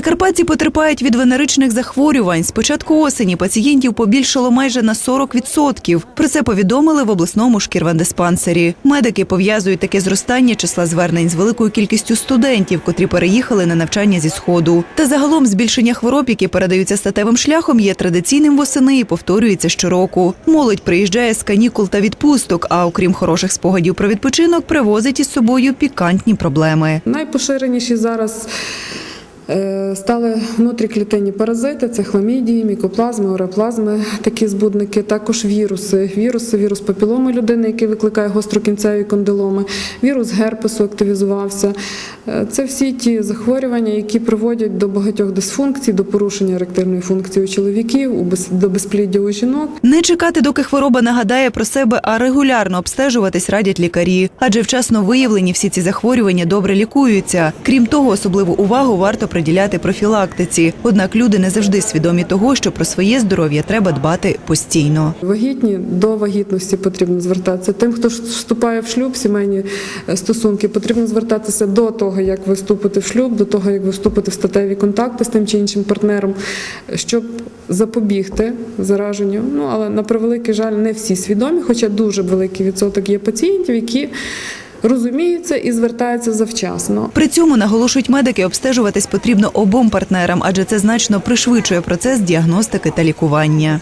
Прикарпатці потерпають від венеричних захворювань. З початку осені пацієнтів побільшало майже на 40%. Про це повідомили в обласному шкірвандиспансері. Медики пов'язують таке зростання числа звернень з великою кількістю студентів, котрі переїхали на навчання зі сходу. Та загалом збільшення хвороб, які передаються статевим шляхом, є традиційним восени і повторюється щороку. Молодь приїжджає з канікул та відпусток, а окрім хороших спогадів про відпочинок, привозить із собою пікантні проблеми. Найпоширеніші зараз стали внутріклітинні паразити, це хламідії, мікоплазми, ореплазми, такі збудники, також віруси. Віруси, вірус папіломи людини, який викликає гострокінцеві кондиломи, вірус герпесу активізувався. Е, Це всі ті захворювання, які приводять до багатьох дисфункцій, до порушення еректильної функції у чоловіків, до безпліддя у жінок. Не чекати, доки хвороба нагадає про себе, а регулярно обстежуватись радять лікарі. Адже вчасно виявлені всі ці захворювання добре лікуються. Крім того, особливу увагу варто приділяти профілактиці. Однак люди не завжди свідомі того, що про своє здоров'я треба дбати постійно. Вагітні до вагітності потрібно звертатися. Тим, хто вступає в шлюб, сімейні е, стосунки, потрібно звертатися до того, як ви вступите в шлюб, до того, як ви вступите в статеві контакти з тим чи іншим партнером, щоб запобігти зараженню. Ну але на превеликий жаль, не всі свідомі, хоча дуже великий відсоток є пацієнтів, які розуміються і звертаються завчасно. При цьому наголошують медики, обстежуватись потрібно обом партнерам, адже це значно пришвидшує процес діагностики та лікування.